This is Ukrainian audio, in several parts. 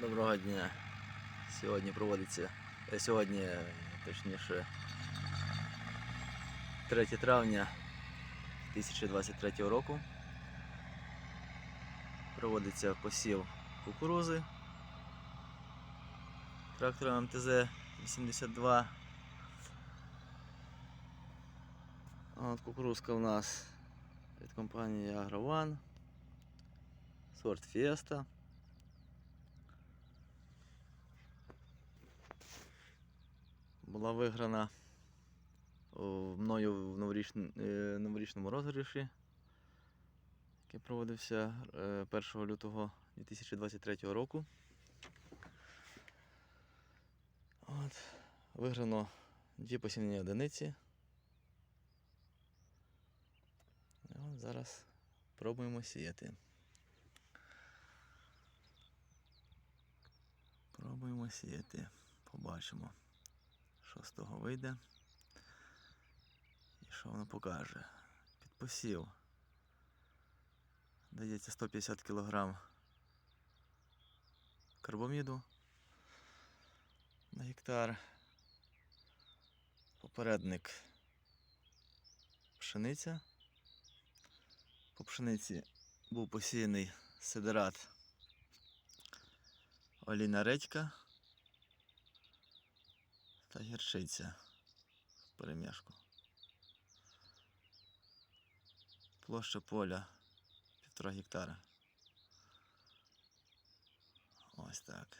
Доброго дня. Сьогодні проводиться. е, Сьогодні, е, точніше, 3 травня 2023 року. Проводиться посів кукурузи трактором МТЗ-82. От кукурузка у нас від компанії Агрован. Сорт Fiesta. Була виграна мною в е, новорічному розіграші, який проводився е, 1 лютого 2023 року. От, виграно дві посівні одиниці. І от зараз пробуємо сіяти. Пробуємо сіяти. Побачимо що з вийде. І що воно покаже. Під посів. Дається 150 кг карбоміду на гектар. Попередник пшениця. По пшениці був посіяний сидерат олійна редька та гірчиця в перемішку. Площа поля півтора гектара. Ось так.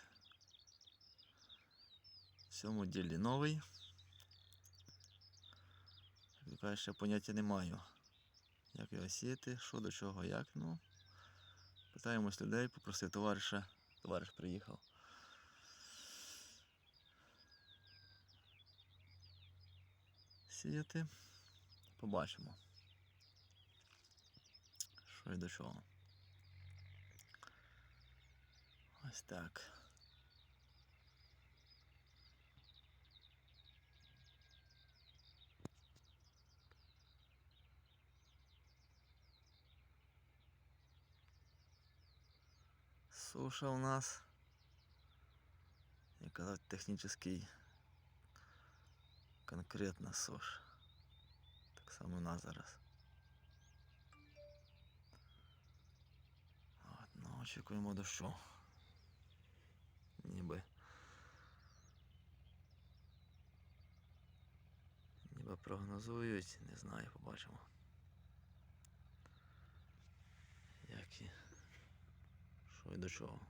В цьому ділі новий. Як кажуть, ще поняття не маю. Як його сіяти, що до чого, як. Ну, питаємось людей, попросив товариша. Товариш приїхав. Сіяти. Побачимо. Що і до чого. Ось так. Суша у нас, як казати, технічний конкретна суша. Так само у нас зараз. От, ну, очікуємо дощу. Ніби. Ніби прогнозують, не знаю, побачимо. Як і що і до чого.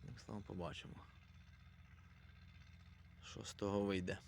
Одним словом побачимо що з того вийде.